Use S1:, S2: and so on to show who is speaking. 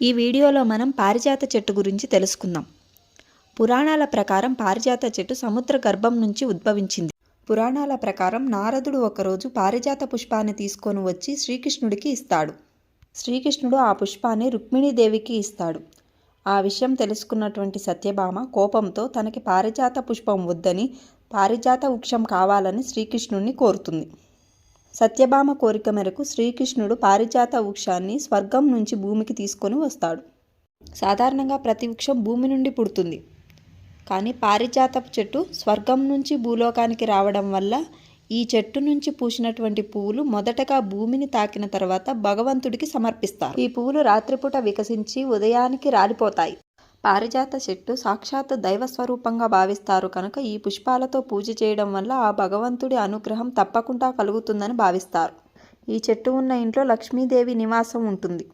S1: ఈ వీడియోలో మనం పారిజాత చెట్టు గురించి తెలుసుకుందాం. పురాణాల ప్రకారం పారిజాత చెట్టు సముద్ర గర్భం నుంచి ఉద్భవించింది. పురాణాల ప్రకారం నారదుడు ఒకరోజు పారిజాత పుష్పాన్ని తీసుకొని వచ్చి శ్రీకృష్ణుడికి ఇస్తాడు. శ్రీకృష్ణుడు ఆ పుష్పాన్ని రుక్మిణీదేవికి ఇస్తాడు. ఆ విషయం తెలుసుకున్నటువంటి సత్యభామ కోపంతో తనకి పారిజాత పుష్పం వద్దని పారిజాత వృక్షం కావాలని శ్రీకృష్ణుడిని కోరుతుంది. సత్యభామ కోరిక మేరకు శ్రీకృష్ణుడు పారిజాత వృక్షాన్ని స్వర్గం నుంచి భూమికి తీసుకొని వస్తాడు. సాధారణంగా ప్రతి వృక్షం భూమి నుండి పుడుతుంది. కానీ పారిజాతపు చెట్టు స్వర్గం నుంచి భూలోకానికి రావడం వల్ల ఈ చెట్టు నుంచి పూసినటువంటి పువ్వులు మొదటగా భూమిని తాకిన తర్వాత భగవంతుడికి సమర్పిస్తారు. ఈ పువ్వులు రాత్రిపూట వికసించి ఉదయానికి రాలిపోతాయి. పారిజాత చెట్టు సాక్షాత్ దైవ స్వరూపంగా భావిస్తారు కనుక ఈ పుష్పాలతో పూజ చేయడం వల్ల ఆ భగవంతుడి అనుగ్రహం తప్పకుండా కలుగుతుందని భావిస్తారు. ఈ చెట్టు ఉన్న ఇంట్లో లక్ష్మీదేవి నివాసం ఉంటుంది.